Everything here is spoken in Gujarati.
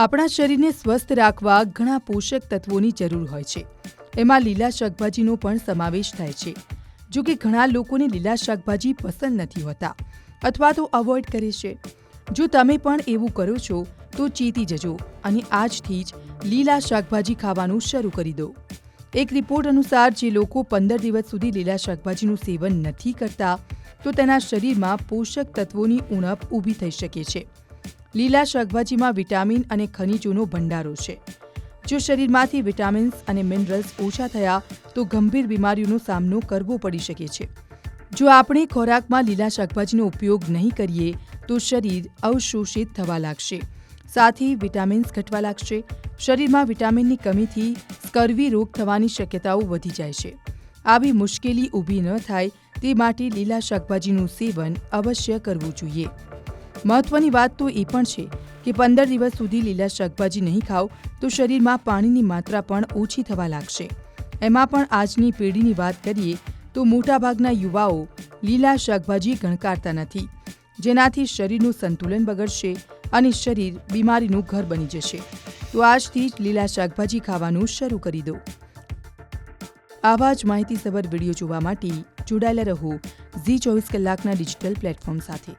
આપણા શરીરને સ્વસ્થ રાખવા ઘણા પોષક તત્વોની જરૂર હોય છે. એમાં લીલા શાકભાજીનો પણ સમાવેશ થાય છે. જો કે ઘણા લોકોને લીલા શાકભાજી પસંદ નથી હોતા અથવા તો અવોઇડ કરે છે. જો તમે પણ એવું કરો છો, તો ચેતી જજો અને આજથી જ લીલા શાકભાજી ખાવાનું શરૂ કરી દો. એક રિપોર્ટ અનુસાર, જે લોકો પંદર દિવસ સુધી લીલા શાકભાજીનું સેવન નથી કરતા, તો તેના શરીરમાં પોષક તત્વોની ઉણપ ઊભી થઈ શકે છે. લીલા શાકભાજીમાં વિટામિન અને ખનિજોનો ભંડારો છે. જો શરીરમાંથી વિટામિન્સ અને મિનરલ્સ ઓછા થયા, તો ગંભીર બીમારીઓનો સામનો કરવો પડી શકે છે. જો આપણે ખોરાકમાં લીલા શાકભાજીનો ઉપયોગ નહીં કરીએ, તો શરીર અવશોષિત થવા લાગશે. સાથે વિટામિન્સ ઘટવા લાગશે. શરીરમાં વિટામિનની કમીથી સ્કર્વી રોગ થવાની શક્યતાઓ વધી જાય છે. આવી મુશ્કેલી ઊભી ન થાય, તે માટે લીલા શાકભાજીનું સેવન અવશ્ય કરવું જોઈએ. મહત્વની વાત તો એ પણ છે કે પંદર દિવસ સુધી લીલા શાકભાજી નહીં ખાઓ તો શરીરમાં પાણીની માત્રા પણ ઓછી થવા લાગશે. એમાં પણ આજની પેઢીની વાત કરીએ તો મોટાભાગના યુવાઓ લીલા શાકભાજી ગણકારતા નથી, જેનાથી શરીરનું સંતુલન બગડશે અને શરીર બીમારીનું ઘર બની જશે. તો આજથી જ લીલા શાકભાજી ખાવાનું શરૂ કરી દો. આવા જ માહિતીસભર વીડિયો જોવા માટે જોડાયેલા રહો ઝી ચોવીસ કલાકના ડિજિટલ પ્લેટફોર્મ સાથે.